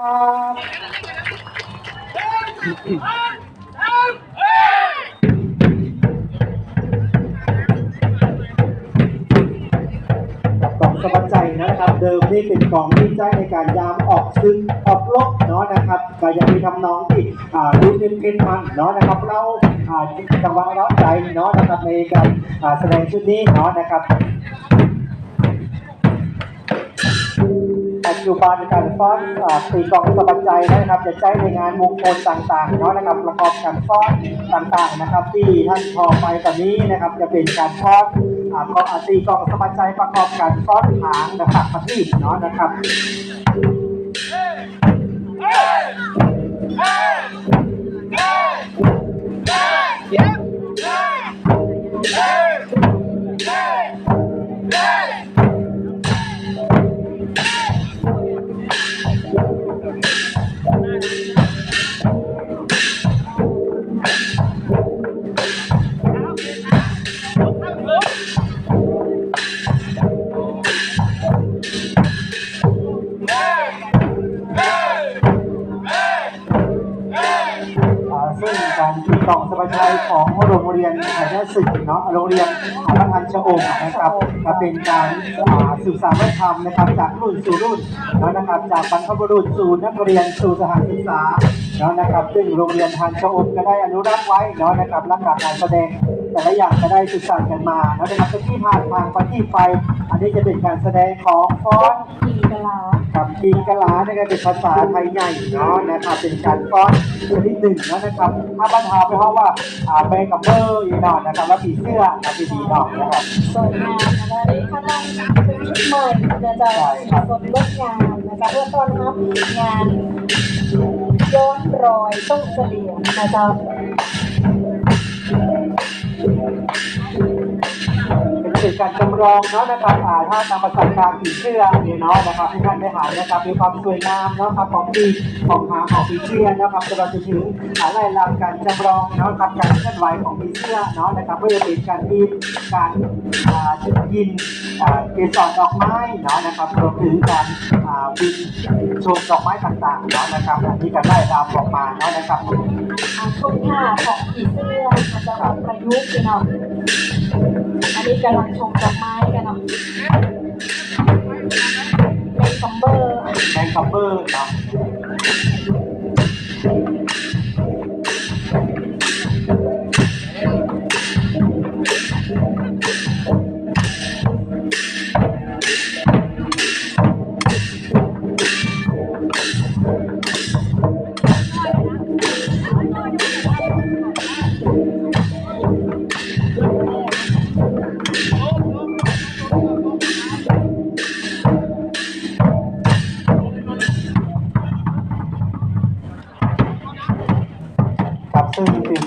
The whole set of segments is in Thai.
กับกล่องสมัครใจนะครับ เดิมนี่เป็นกล่องที่ใช้ในการยามออกซึ่งออกลบเนาะนะครับก็ยังมีทำนองที่อ่าดูเป็นเป็นมันเนาะนะครับ เราอ่าจังหวะเราใจเนาะนะครับในการอ่าแสดงชุดนี้เนาะนะครับ ปัจจุบันการฟ้อนอ่าตีกลองสมัครใจนะครับ จะใช้ในงานมงคลต่างๆเนาะนะครับ ประกอบการฟ้อนต่างๆนะครับ ที่ท่านพอไปตอนนี้นะครับ จะเป็นการฟ้อนอ่าของอาตีกลองสมัครใจประกอบการฟ้อนหางนะครับพัที่เนาะนะครับอ่ การตีกลองสมัครใจของโรงเรียนไทยนาศึกเนาะโรงเรียนพระทันชะองค์นะครับก็เป็นการสื่อสารวัฒนธรรมนะครับ จากรุ่นสู่รุ่นแล้วนะครับจากบรรพบุรุษสู่นักเรียนสู่สถานศึกษาเนาะนะครับ ซึ่งโรงเรียนทันชะองค์ก็ได้อนุรักษ์ไว้เนาะนะครับรักษาการแสดง แต่ละอย่างก็ได้ศึกษารกันมาแล้วนะครับที่ผ่านทางประทีปไฟ อันนี้จะเป็นการแสดงของฟ้อนกีกลา กับกิงกะลานะครับเป็นภาษาไทยใหญ่เนาะนะครับเป็นการฟ้อนชนิดหนึ่งนะนะครับถ้าบรรทาไปเพราะว่าอ่าแบงกับเบอร์อีกหน่อยนะครับแล้วผีเสื้อนะผีดีหน่อยนะครับสวยงามนะคะนี่ข้างล่างเป็นชุดใหม่นะจ๊ะสดงดงามนะคะเพื่อต้อนรับงานย้อนรอยต้องเสลี่ยงนะจ๊ะ เป็นการจำลองเนาะนะครับอ่าถ้าตามภาษาการผีเสื้อเนี่ยเนาะนะครับที่ท่านได้หานะครับมีความสวยงามเนาะครับของปีของหางของผีเสื้อนะครับจะเราจะถึงอะไรลำการจำลองเนาะครับการเคลื่อนไหวของผีเสื้อเนาะนะครับเพื่อจะเป็นการบินการอ่าจุดยินอ่าเกสรดอกไม้เนาะนะครับรวมถึงการอ่าบินโชว์ดอกไม้ต่างๆเนาะนะครับอันนี้ก็ได้รำออกมาเนาะนะครับอาทุ่งท่าของผีเสื้อนจะแบบประยุกต์เนาะอันนี้กำลังชมดอกไม้กันเนาะในซัมเบอร์ในคัมเบอร์ครับ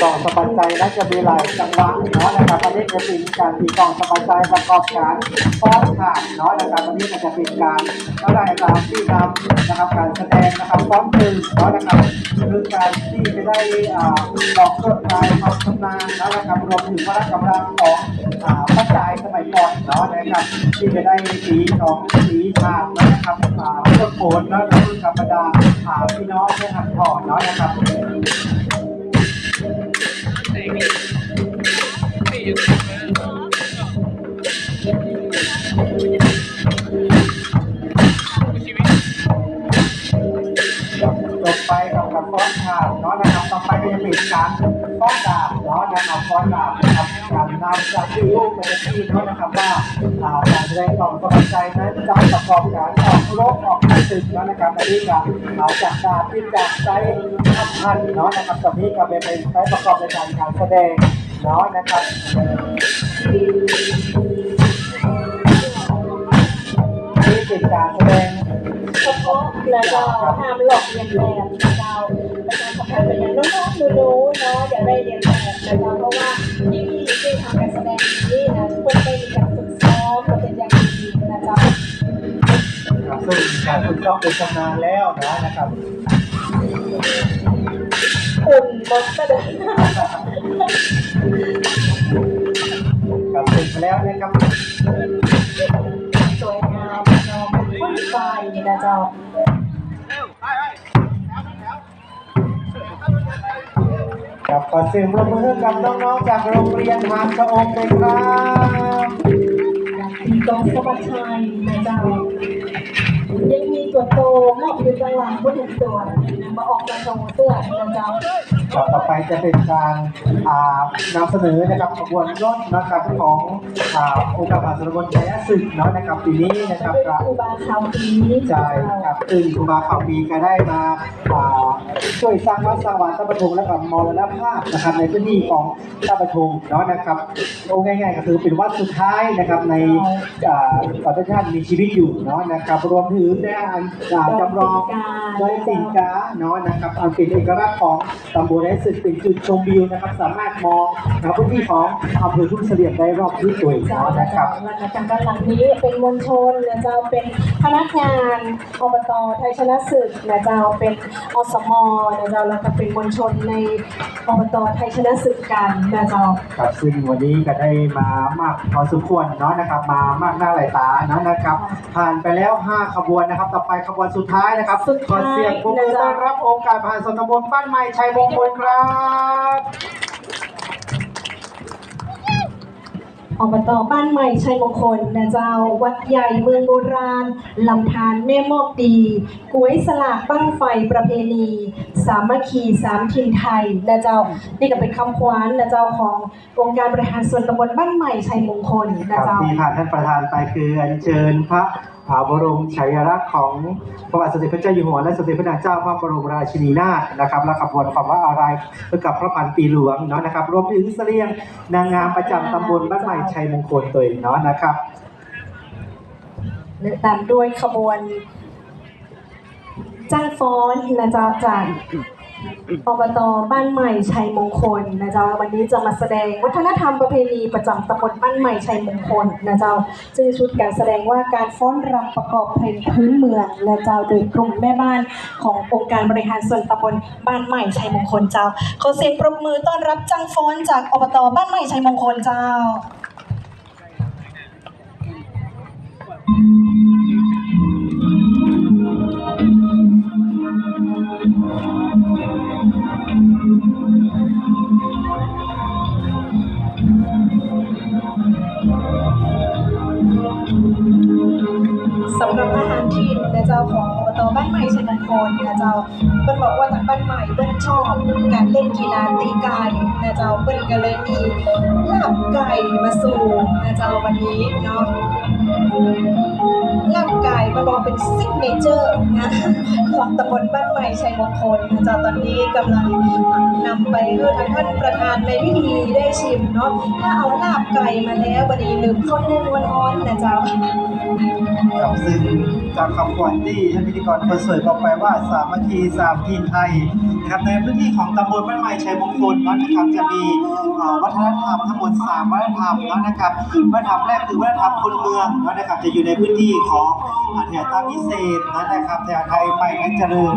กลองสบายใจและจะมีหลายจังหวะเนาะนะครับอันนี้จะเป็นการตีกลองสบายใจประกอบการฟ้อนขาดเนาะนะครับอันนี้ก็จะเป็นการก็ได้ตามที่นำนะครับการแสดงนะครับฟ้อนตึงเนาะนะครับคือการที่จะได้อ่าบอกเพื่อคลายความชำนาญนะนะครับรวมถึงพละกำลังของอ่าพระจายสมัยก่อนเนาะนะครับที่จะได้สีของสีฉากนะครับอ่าเพื่อโขนแล้วก็ธรรมดาอ่าพี่น้องเพื่อหัดถอดเนาะนะครับ จบไปกับกับฟ้อนข่าวเนาะนะครับต่อไปก็จะเป็นการฟ้อนดาบเนาะนะครับฟ้อนดาบนะครับการนำจากที่ลูกไปที่เนาะนะครับว่าการแสดงของกำลังใจนั้นจะประกอบการออกรบออกศึกเนาะนะครับอันนี้ก็เอาจากดาบที่จากใช้ทัพพันเนาะนะครับตอนนี้ก็เป็นเป็นใช้ประกอบในการการแสดง นาะนะครับนี่เป็นการแสดงเฉพาะแล้วก็ห้ามหลอกเลียนแบบนะเจ้าประชาสัมพันธ์ไปยังน้องๆดูๆเนาะอย่าได้เรียนแบบนะเจ้าเพราะว่าที่ที่ทำการแสดงนี้นะทุกคนได้มีการฝึกซ้อมมาเป็นอย่างดีนะเจ้าครับซึ่งการฝึกซ้อมเป็นชำนาญแล้วนะนะครับอุ่นบนกระเดินกับฝึกมา แล้วนะครับสวยงามเจ้าพุ่นไนี่นะเจ้ากับขอเสียงปรบมือกับน้องๆจากโรงเรียนหาดกะอมเลยครับมีกองสวัสดิ์ชัยนะเจ้ายังมี ตัวโตมอบอยู่กลางบนหนึ่งตัวมาออกกระโจมเสื้อนะเจ้าครับต่อไปจะเป็นการอ่านำเสนอนะครับขบวนรถนะครับของอ่าองค์การมหาสนบนชัยศึกเนาะนะครับปีนี้นะครับก็ครูบาขาวปีใช่ครับซึ่งครูบาข่าวปีก็ได้มาอ่าช่วยสร้างวัดสร้างวานตะปะทงและกับมรณภาพนะครับในพื้นที่ของตะปะทงเนาะนะครับโอ้ง่ายๆก็คือเป็นวัดสุดท้ายนะครับในอ่าประเทศชาติมีชีวิตอยู่เนาะนะครับรวมถึงได้อ่านอ่าจำลองโดยสินค้าเนาะนะครับอันเป็นเอกลักษณ์ของตำบลไร่สึกเป็นจุดชมวิวนะครับ สามารถมองนะครับพื้นที่ของอำเภอทุ่งเสลี่ยมได้รอบทิศด้วยเจ้าเนาะนะนะคครัรับบแล้วก็ทางด้านหลังนี้เป็นมวลชนนะเจ้าเป็นพนักงานอบตไทยชนะศึกนะเจ้าเป็นอสมนะเจ้าแล้วก็เป็นมวลชนในอบตไทยชนะศึกกันนะเจ้าครับซึ่งวันนี้ก็ได้มามากพอสมควรเนาะนะครับ มามากหน้าหลายตาเนาะนะครับ ผ่านไปแล้ว 5 ขบวนนะครับต่อไปขบวนสุดท้ายนะครับสุดขอท้ายเสียงปรบมือนะจ๊ะต้อนรับองค์การผ่านสนตำบลบ้านใหม่ชัยมงคลครับอบตบ้านใหม่ชัยมงคลนะเจ้า วัดใหญ่เมืองโบราณ ลำธารแม่มอกดีกวยสลากบ้างไฟประเพณี สามัคคีสามถิ่นไทยนะเจ้า นี่ก็เป็นคำขวัญนะเจ้าขององค์การบริหารส่วนตำบลบ้านใหม่ชัยมงคลคนะรับเจ้าที่ผ่านท่านประธานไปคืออัญเชิญพระอ่า บรมฉายาลักษณ์ของพระบาทสมเด็จพระเจ้าอยู่หัวและสมเด็จพระนางเจ้าพระบรมราชินีนาถนะครับและขบวนความว่าอะไรเพื่อกับพระพันปีหลวงเนาะนะครับ รวมถึงเสลียงนางงามประจำตำบลบ้านใหม่ชัยมงคลตัวเองเนาะนะครับตามด้วยขบวนจ้างฟ้อนนะจ้าจาก อบตบ้านใหม่ชัยมงคลนะเจ้าวันนี้จะมาแสดงวัฒนธรรมประเพณีประจำตำบลบ้านใหม่ชัยมงคลนะเจ้าชื่อชุดการแสดงว่าการฟ้อนรำประกอบเพลงพื้นเมืองนะเจ้าโดยกลุ่มแม่บ้านขององค์การบริหารส่วนตำบลบ้านใหม่ชัยมงคลเจ้าขอเสียงปรบมือต้อนรับจ้างฟ้อนจากอบตบ้านใหม่ชัยมงคลเจ้า สำหรับอาหารที่นะเจ้าของอบตบ้านใหม่ชัยมงคลนะเจ้าเปิ้นบอกว่าทางบ้านใหม่เปิ้นชอบการเล่นกีฬาตีไก่นะเจ้าเปิ้นก็เลยมีลาบไก่มาสู่นะเจ้าวันนี้เนาะ ลาบไก่มาบอกเป็นซิกเนเจอร์นะของตำบลบ้านใหม่ชัยมงคลนะจ๊ะตอนนี้กำลังนำไปให้ทางท่านประธานในพิธีได้ชิมเนาะถ้าเอาลาบไก่มาแล้ววันนี้ลืมข้นแนึ่งวันอ้อนนะจ๊ะครับซึ่ง จากคำขวัญที่ท่านพิธีกรคนสวยบอกไปว่าสามัคคีสามทีนไทยนะครับในพื้นที่ของตำบลบ้านใหม่ชัยมงคลนาะนนะครับจะมีวัฒนธรรมทั้งหมดสามวัฒนธรรมนะนะครับวัฒนธรรมแรกคือวัฒนธรรมคนเมืองนะนะครับจะอยู่ในพื้นที่ของอ่าแถวตาพิเศษนะนะครับแถวไทยไปและเจริญ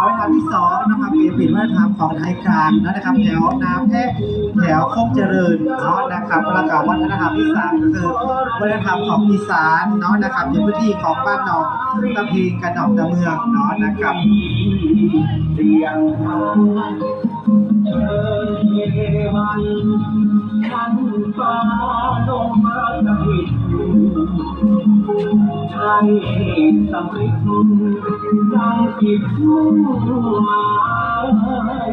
วัฒนธรรมที่สองนะครับเป็นป็นวัฒนธรรมของไทยกลางนะนะครับแถวน้ำแพร่แถวโคกเจริญเนาะนะครับแล้วก็วัฒนธรรมที่สามก็คือวัฒนธรรมของอีสานเนาะนะครับในพื้นที่ของบ้านหนองตะพีกระหนองตะเมืองเนาะนะครับฉันฟ้าลาสถิตใช่สำริดดังจิตมุ่งหมาย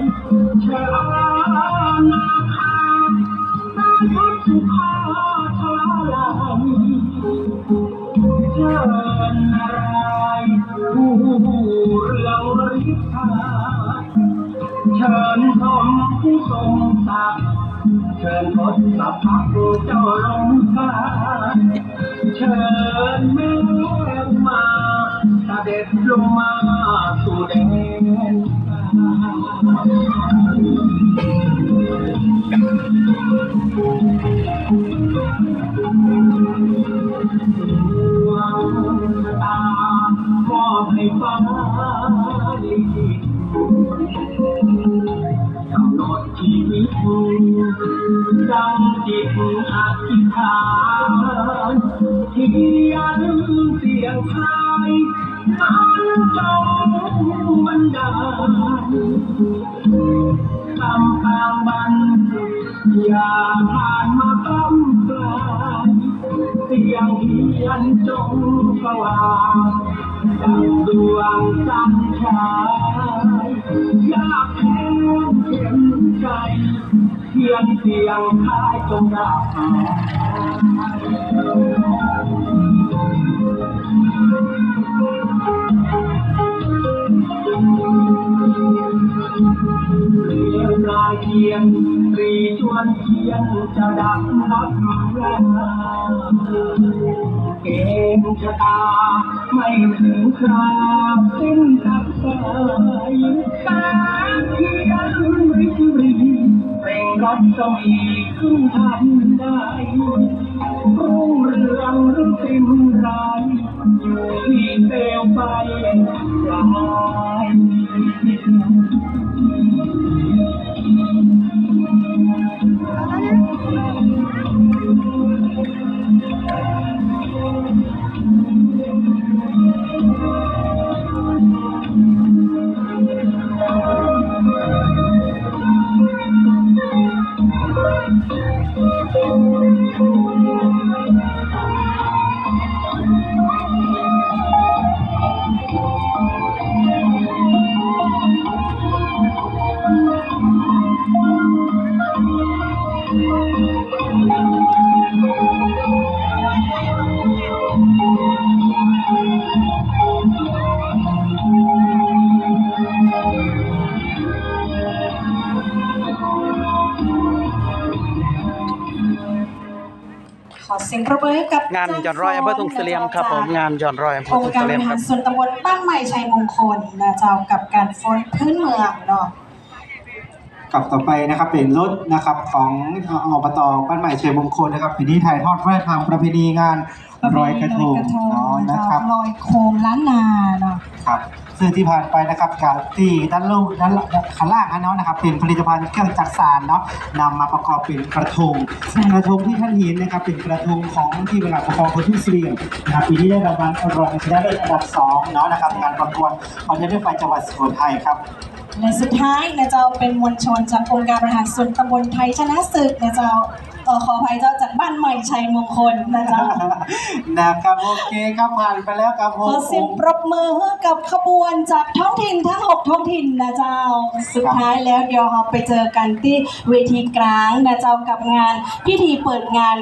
ชานาคานาทัศสุ เชิญชมผู้ทรงศักดิ์เชิญทศพักเจ้าลงฟ้าเชิญแม่มาเสด็จลงมาางบันดาลคำกลางใบอย่าผ่านมาต้มปลายเสียงเฮียนจงสว่างดังดวงจันทรายอยากแค้นเข็นใจเพียงเสียงคายจงรัก ยเคียงตรีชวนเทียงจะดับนับเกมชะตาไม่ถึงคราบสิ้นทับสายตาเทียนริบรีเร่งรัดสมีขึ้นทันได้ อเสียงประเบิดกับงานย้อนรอยอำเภอทุ่งเสลี่ยมครับผมงานย้อนรอยอำเภอองทุ่งค์การเสบลี่ยมริคหารับรส่วนตำบลบ้านใหม่ชัยมงคลนะเจ้ากับการฟ้อนพื้นเมืองเนาะ กับต่อไปนะครับเป็นรถนะครับของอบตบ้านใหม่เชียงมงคลนะครับปีนี้ถ่ายทอดพระราชทานประเพณีงานรอยกระทงเนาะนะครับลอยโคมล้านนาเนาะครับซึ่งที่ผ่านไปนะครับการที่ด้านลูกด้านข้างล่างนะเนาะนะครับ เป็นผลิตภัณฑ์เครื่องจักสานเนาะนำมาประกอบเป็นกระทงกระทงที่ท่านเห็นนะครับ เป็นกระทงของที่เวลาประกอบคนที่เสียงนะครับปีนี้ได้รางวัลรองชนะเลิศอันดับสองเนาะนะครับงานประกวดคอนเทนต์ไฟจังหวัดสุโขทัยครับ และสุดท้ายนะเจ้าเป็นมวลชนจากองค์การบริหารส่วนตำบลไทยชนะศึกนะเจ้าเออขออภัยเจ้าจากบ้านใหม่ชัยมงคลนะเจ้านะครับโอเคครับผ่านไปแล้วครับผขอมเสียงปรบมือให้กับขบวนจากท้องถิ่นทั้ง6ท้องถิ่นนะเจ้า สุดท้ายแล้วเดี๋ยวเราไปเจอกันที่เวทีกลางนะเจ้ากับงานพิธีเปิดงาน